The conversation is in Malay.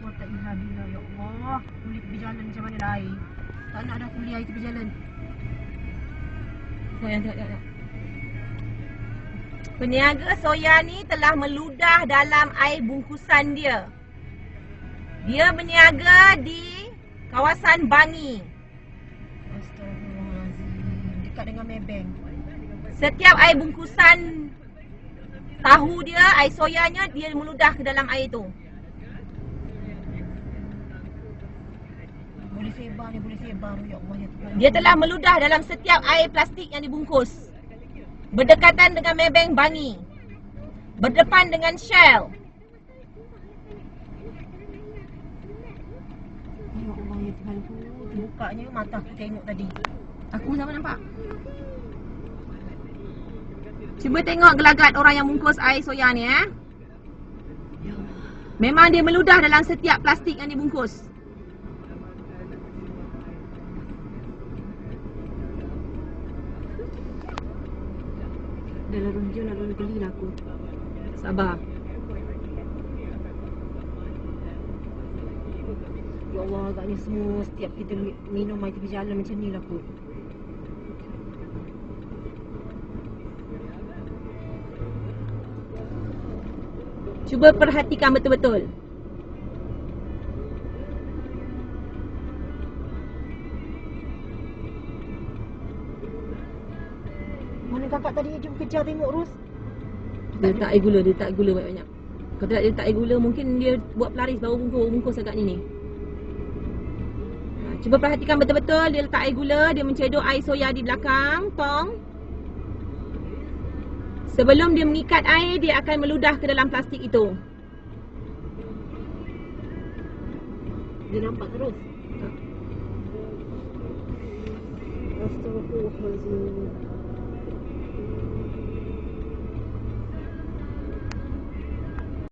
quwata illa billah ya Allah. Kulit tepi jalan macam mana air. Tak nak dah kuliah tepi jalan. Tengok yang tengok, tengok. Peniaga soya ni telah meludah dalam air bungkusan dia. Dia berniaga di kawasan Bangi. Dekat dengan Maybank. Setiap air bungkusan tahu dia, air soyanya, dia meludah ke dalam air tu. Boleh sebar ni, boleh sebar. Ya Allah ya Tuhan. Dia telah meludah dalam setiap air plastik yang dibungkus. Berdekatan dengan Maybank Bangi. Berdepan dengan Shell. Ya Allah ya Tuhan ku. Bukanya mata aku tengok tadi. Aku sama nampak. Cuba tengok gelagat orang yang bungkus air soya ni eh. Memang dia meludah dalam setiap plastik yang dibungkus. Dah lalu dia nak lalu geli lah aku. Sabar. Ya Allah agaknya semua setiap kita mi- minum air tepi jalan macam ni lah aku. Cuba perhatikan betul-betul. Mana kakak tadi jumpa kejar tengok Ros? Dia letak air gula, dia letak air gula banyak-banyak. Kalau tak dia letak air gula, mungkin dia buat pelaris baru bungkus, bungkus agak ni ni. Ha, cuba perhatikan betul-betul, dia letak air gula, dia mencedok air soya di belakang, tong. Sebelum dia mengikat air, dia akan meludah ke dalam plastik itu. Dia nampak terus. Astagfirullahalazim.